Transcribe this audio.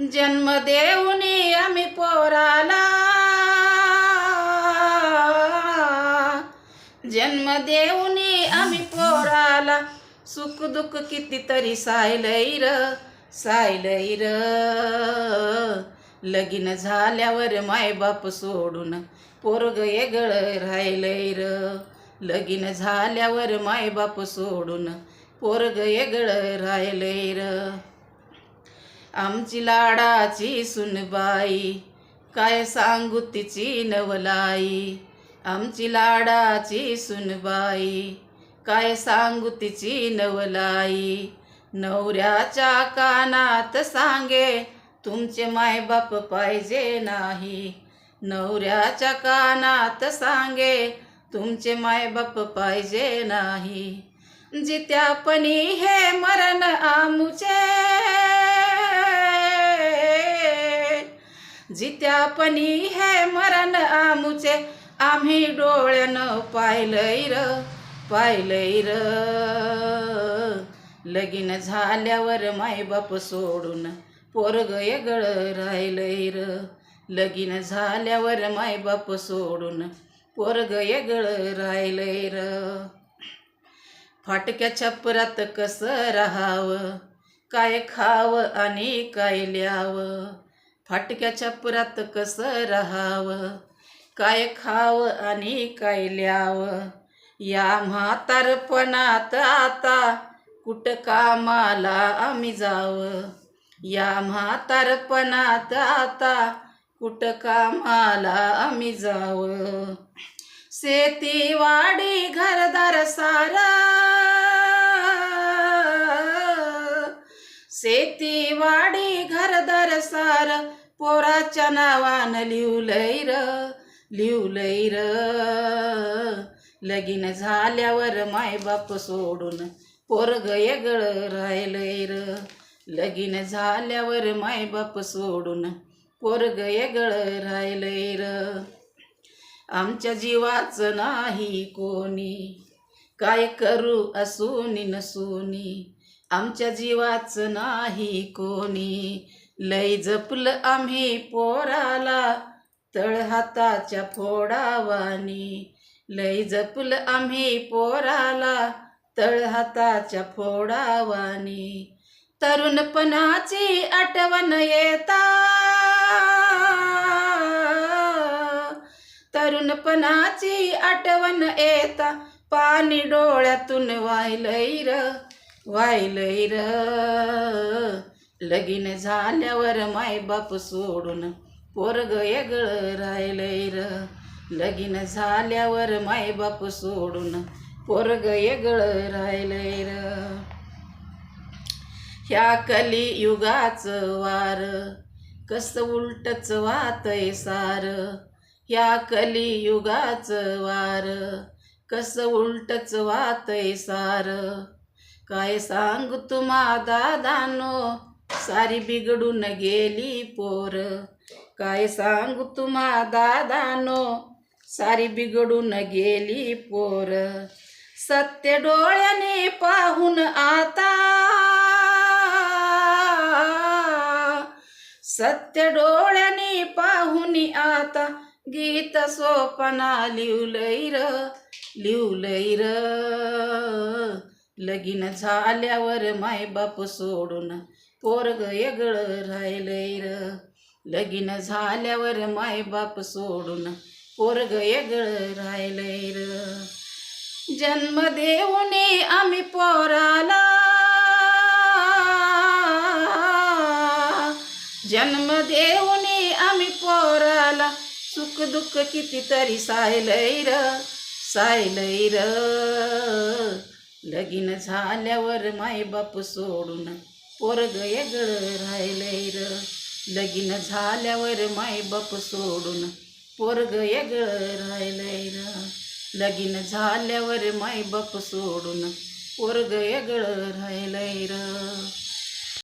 जन्म देऊनी आम्ही पोराला. जन्म देऊनी आम्ही पोराला. सुख दुःख कितीतरी सायलई र सायलई र लगीन झाल्यावर मायबाप सोडून पोरग येगळ राहिलंय र लगीन झाल्यावर मायबाप सोडून पोरग येगळ राहिलंय र आमची लाडाची सुनबाई काय सांगू तिची नवलाई? आमची लाडाची सुनबाई काय सांगू तिची नवलाई? नवऱ्याच्या कानात सांगे तुमचे मायबाप पाहिजे नाही. नवऱ्याच्या कानात सांगे तुमचे मायबाप पाहिजे नाही. जित्यापणी हे मरण आमुचे. जित्यापणी हे मरण आमुचे आम्ही डोळ्यानं पाहिलंय र पाहिलंय र. लगीन झाल्यावर मायबाप सोडून पोरग येगळ राहिलंय र. लगीन झाल्यावर मायबाप सोडून पोरग येगळ राहिलंय र. फाटक्या छपरात कसं राहावं? काय खावं आणि काय ल्यावं? फाटक्याच्या छपरात कसं राहावं? काय खावं आणि काय ल्यावं? या म्हातारपणात आता कुठं कामाला आम्ही जावं? या म्हातारपणात आता कुठं कामाला आम्ही जावं? शेती वाडी घरदार सारा. शेतीवाडी घरदार सारं. पोराच्या नावानं लिवलंय र लिवलंय र. लगीन झाल्यावर मायबाप सोडून पोरग येगळ राहिलंय र. लगीन झाल्यावर मायबाप सोडून पोरग येगळ राहिलंय र. आमच्या जीवाचं नाही कोणी काय करू असूनी नसूनी. आमच्या जीवाचं नाही कोणी लय जपलं आम्ही पोराला तळहाताच्या फोडावानी. लय जपलं आम्ही पोराला तळहाताच्या फोडावानी. तरुणपणाची आठवण येता. तरुणपणाची आठवण येता. पाणी डोळ्यातून वाहिलंय र वाहिलंय र. लगीन झाल्यावर मायबाप सोडून पोरग येगळ राहिलंय र. लगीन झाल्यावर मायबाप सोडून पोरग येगळं राहिलंय र. ह्या कलियुगाचं वार कसं उलटच वातय सार. ह्या कलियुगाचं वार कसं उलटच वातय सार. काय सांग तुम्हा दादानो सारी बिघडून गेली पोर. काय सांगू तुम्हा दादानो? सारी बिघडून गेली पोर. सत्य डोळ्याने पाहून आता. सत्य डोळ्याने पाहून आता गीत सोपना लिवलंय र लिवलंय र. लगीन झाल्यावर मायबाप सोडून पोरग येगळ राहिलंय र. लगीन झाल्यावर मायबाप सोडून पोरग येगळ राहिलंय र. जन्म देऊन आम्ही पोराला जन्म देऊन आम्ही पोराला सुख दुःख कितीतरी सायलय र सायलय र. लगीन झाल्यावर मायबाप सोडून पोरग येगळ राहिलंय र. लगीन झाल्यावर मायबाप सोडून पोरग येगळ राहिलंय र. लगीन झाल्यावर मायबाप सोडून पोरग येगळ राहिलंय र.